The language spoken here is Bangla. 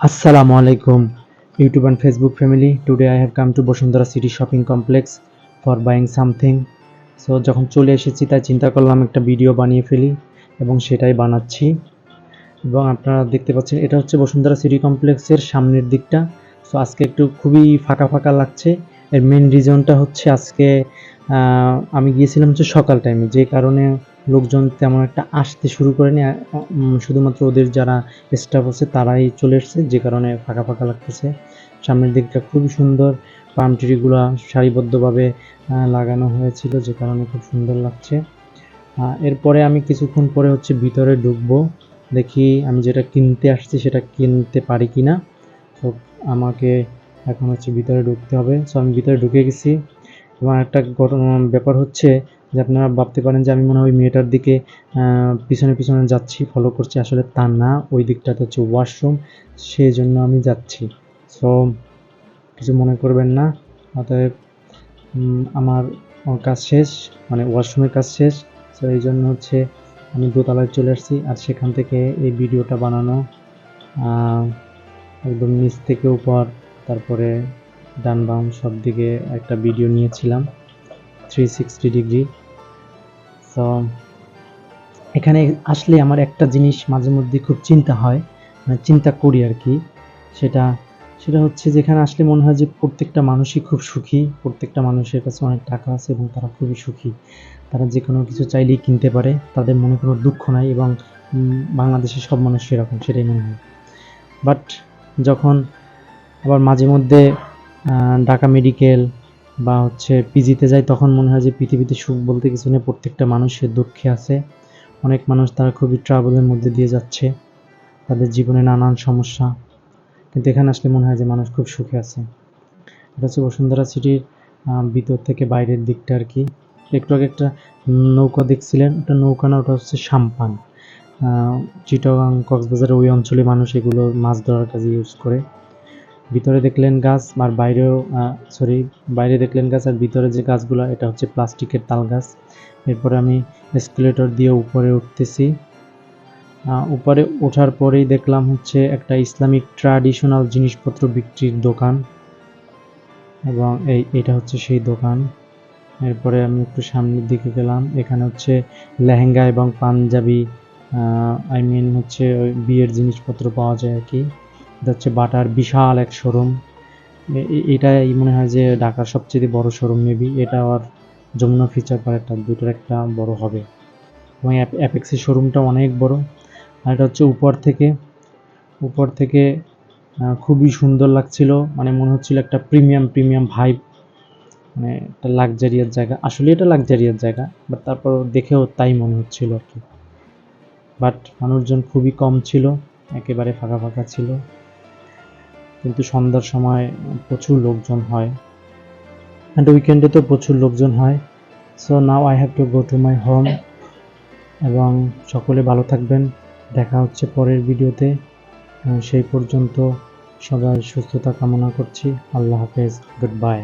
Assalamu alaikum, YouTube and Facebook family. Today I have come to Bosundara City Shopping Complex for buying something. So যখন চলে এসেছি, তাই চিন্তা করলাম একটা ভিডিও বানিয়ে ফেলি এবং সেটাই বানাচ্ছি এবং আপনারা দেখতে পাচ্ছেন, এটা হচ্ছে বসুন্ধরা সিটি কমপ্লেক্সের সামনের দিকটা সো আজকে একটু খুবই ফাঁকা ফাঁকা লাগছে এর মেন রিজনটা হচ্ছে আজকে আমি গিয়েছিলাম হচ্ছে সকাল টাইমে যে কারণে লোকজন তেমন একটা আসতে শুরু করেনি শুধুমাত্র ওদের যারা স্টাফ আছে তারাই চলে এসেছে, যে কারণে ফাঁকা ফাঁকা লাগতেছে। সামনের দিকটা খুবই সুন্দর পাম ট্রিগুলো সারিবদ্ধভাবে লাগানো হয়েছিল, যে কারণে খুব সুন্দর লাগছে। এরপরে আমি কিছুক্ষণ পরে হচ্ছে ভিতরে ঢুকবো, দেখি আমি যেটা কিনতে আসছি সেটা কিনতে পারি কি না তো আমাকে এখন হচ্ছে ভিতরে ঢুকতে হবে। সো আমি ভিতরে ঢুকে গেছি এবং একটা ব্যাপার হচ্ছে যে আপনারা ভাবতে পারেন যে আমি মনে হয় ওই মেয়েটার দিকে পিছনে পিছনে যাচ্ছি ফলো করছি। আসলে তা না, ওই দিকটাতে হচ্ছে ওয়াশরুম সেই জন্য আমি যাচ্ছি। সো কিছু মনে করবেন না, অতএব আমার কাজ শেষ মানে ওয়াশরুমের কাজ শেষ। তো এই জন্য হচ্ছে আমি দোতলায় চলে আসছি, আর সেখান থেকে এই ভিডিওটা বানানো একদম নিচ থেকে উপর, তারপরে ডান বাম সব দিকে একটা ভিডিও নিয়েছিলাম। থ্রি সিক্সটি ডিগ্রি তো এখানে আসলে আমার একটা জিনিস মাঝে মধ্যে খুব চিন্তা হয় মানে চিন্তা করি আর কি। সেটা সেটা হচ্ছে যেখানে আসলে মনে হয় যে প্রত্যেকটা মানুষই খুব সুখী, প্রত্যেকটা মানুষের কাছে অনেক টাকা আছে এবং তারা খুবই সুখী। তারা যে কোনো কিছু চাইলেই কিনতে পারে, তাদের মনে কোনো দুঃখ নাই এবং বাংলাদেশের সব মানুষ এরকম সেটাই মনে হয়। বাট যখন আবার মাঝে মধ্যে ঢাকা মেডিকেল বা হচ্ছে পিজিতে যাই, তখন মনে হয় যে পৃথিবীতে সুখ বলতে কিছু নেই, প্রত্যেকটা মানুষের দুঃখে আছে। অনেক মানুষ তারা খুবই ট্রাভেলের মধ্যে দিয়ে যাচ্ছে, তাদের জীবনে নানান সমস্যা। কিন্তু এখানে আসলে মনে হয় যে মানুষ খুব সুখে আছে। এটা হচ্ছে বসুন্ধরা সিটির ভিতর থেকে বাইরের দিকটা আর কি। একটু আগে একটা নৌকা দেখছিলেন, ওটা নৌকা না, ওটা হচ্ছে সাম্পান। চিটাগাং কক্সবাজারের ওই অঞ্চলে মানুষ এগুলো মাছ ধরার কাজে ইউজ করে। ভিতরে দেখলেন গাছ আর বাইরেও সরি বাইরে দেখলেন গাছ আর ভিতরে যে গাছগুলো, এটা হচ্ছে প্লাস্টিকের তাল গাছ। এরপরে আমি এসকেলেটর দিয়ে উপরে উঠতেছি। উপরে ওঠার পরেই দেখলাম হচ্ছে একটা ইসলামিক ট্র্যাডিশনাল জিনিসপত্র বিক্রির দোকান। এবং এই, এটা হচ্ছে সেই দোকান। এরপরে আমি একটু সামনের দিকে গেলাম। এখানে হচ্ছে লেহেঙ্গা এবং পাঞ্জাবি আই মিন হচ্ছে ওই বিয়ের জিনিসপত্র পাওয়া যায় আর কি। এটা হচ্ছে বাটার বিশাল এক শোরুম। এটাই মনে হয় যে ঢাকার সবচেয়ে বড় শোরুম, মেবি এটা আর যমুনা ফিচার পার্কটা দুটোর একটা বড় হবে। এবং অ্যাপেক্সের শোরুমটা অনেক বড়। আর এটা হচ্ছে উপর থেকে উপর থেকে খুবই সুন্দর লাগছিল। মানে মনে হচ্ছিল একটা প্রিমিয়াম প্রিমিয়াম ভাইব। মানে একটা লাক্সারিয়ার জায়গা। আসলে এটা লাক্সারিয়ার জায়গা, বাট তারপর দেখেও তাই মনে হচ্ছিল আর কি। বাট মানুষজন খুবই কম ছিল, একেবারে ফাঁকা ফাঁকা ছিল। কিন্তু সন্ধ্যার সময় প্রচুর লোকজন হয়। অ্যান্ড উইকেন্ডে তো প্রচুর লোকজন হয়। So now I have to go to my home এবং সকলে ভালো থাকবেন। দেখা হচ্ছে পরের ভিডিওতে। সেই পর্যন্ত সবাই সুস্থতা কামনা করছি। আল্লাহ হাফেজ। Good bye